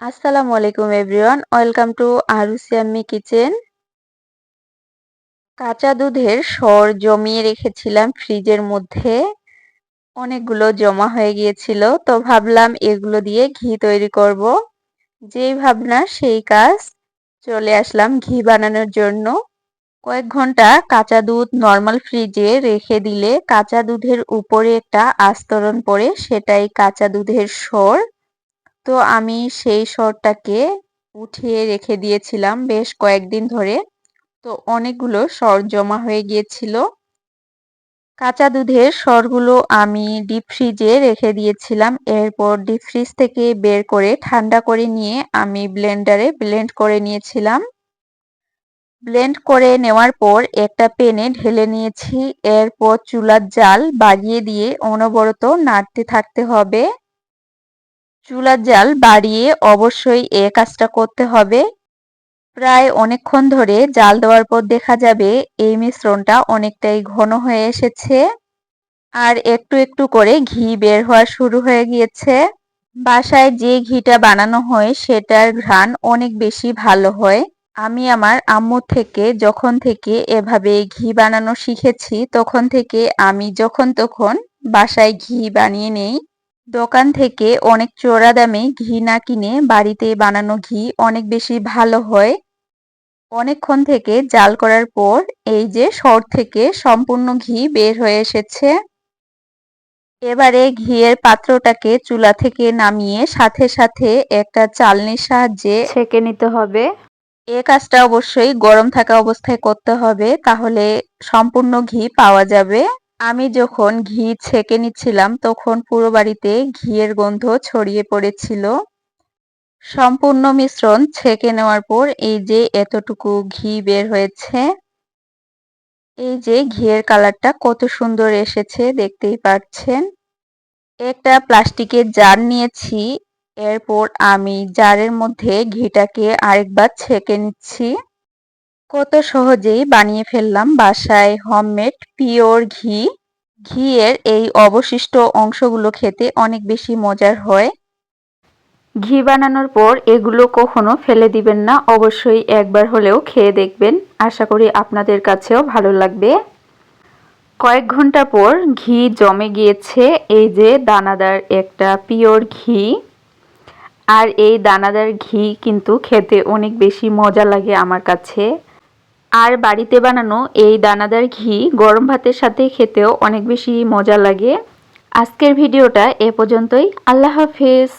আসসালামু আলাইকুম everyone welcome to Arusiyammi kitchen কাঁচা দুধের সর জমিয়ে রেখেছিলাম ফ্রিজের মধ্যে। অনেকগুলো জমা হয়ে গিয়েছিল, তো ভাবলাম এগুলো দিয়ে ঘি তৈরি করব। যেই ভাবনা, সেই কাজ। চলে আসলাম ঘি বানানোর জন্য। কয়েক ঘণ্টা কাঁচা দুধ নর্মাল ফ্রিজে রেখে দিলে কাঁচা দুধের উপরে একটা আস্তরণ পড়ে, সেটাই কাঁচা দুধের সর। তো আমি সেই সরটাকে উঠিয়ে রেখে দিয়েছিলাম বেশ কয়েকদিন ধরে। তো অনেকগুলো সর জমা হয়ে গিয়েছিল। কাঁচা দুধের সরগুলো আমি ডিপ ফ্রিজে রেখে দিয়েছিলাম। এরপর ডিপ ফ্রিজ থেকে বের করে ঠান্ডা করে নিয়ে আমি ব্লেন্ডারে ব্লেন্ড করে নিয়েছিলাম। ব্লেন্ড করে নেওয়ার পর একটা পেনে ঢেলে নিয়েছি। এরপর চুলার জাল বাড়িয়ে দিয়ে অনবরত নাড়তে থাকতে হবে। চুলার জাল বাড়িয়ে অবশ্যই এ কাজটা করতে হবে। প্রায় অনেকক্ষণ ধরে জাল দেওয়ার পর দেখা যাবে এই মিশ্রণটা অনেকটাই ঘন হয়ে এসেছে। আর একটু একটু করে ঘি বের হওয়া শুরু হয়ে গিয়েছে। বাসায় যে ঘিটা বানানো হয় সেটার ঘ্রাণ অনেক বেশি ভালো হয়। আমি আমার আম্মু থেকে যখন থেকে এভাবে ঘি বানানো শিখেছি, তখন থেকে আমি যখন তখন বাসায় ঘি বানিয়ে নেই। দোকান থেকে অনেক চড়া দামে ঘি না কিনে বাড়িতে বানানো ঘি অনেক বেশি ভালো হয়। অনেকক্ষণ থেকে জাল করার পর এই যে সর থেকে সম্পূর্ণ ঘি বের হয়ে এসেছে। এবারে ঘিয়ের পাত্রটাকে চুলা থেকে নামিয়ে সাথে সাথে একটা চালনির সাহায্যে ছেঁকে নিতে হবে। এ কাজটা অবশ্যই গরম থাকা অবস্থায় করতে হবে তাহলে সম্পূর্ণ ঘি পাওয়া যাবে। আমি যখন ঘি ছেঁকে নিচ্ছিলাম, তখন পুরো বাড়িতে ঘিয়ের গন্ধ ছড়িয়ে পড়েছিল। সম্পূর্ণ মিশ্রণ ছেঁকে নেওয়ার পর এই যে এতটুকু ঘি বের হয়েছে, এই যে ঘিয়ের কালারটা কত সুন্দর এসেছে দেখতেই পাচ্ছেন। একটা প্লাস্টিকের জার নিয়েছি, এরপর আমি জারের মধ্যে ঘিটাকে আরেকবার ছেঁকে নিচ্ছি। কত সহজেই বানিয়ে ফেললাম বাসায় হোমমেড পিওর ঘি। ঘিয়ের এই অবশিষ্ট অংশগুলো খেতে অনেক বেশি মজার হয়। ঘি বানানোর পর এগুলো কখনো ফেলে দিবেন না, অবশ্যই একবার হলেও খেয়ে দেখবেন। আশা করি আপনাদের কাছেও ভালো লাগবে। কয়েক ঘণ্টা পর ঘি জমে গিয়েছে, এই যে দানাদার একটা পিওর ঘি। আর এই দানাদার ঘি কিন্তু খেতে অনেক বেশি মজা লাগে আমার কাছে। আর বাড়িতে বানানো এই দানাদার ঘি গরম ভাতের সাথে খেতেও অনেক বেশি মজা লাগে। আজকের ভিডিওটা এ পর্যন্তই। আল্লাহ হাফিজ।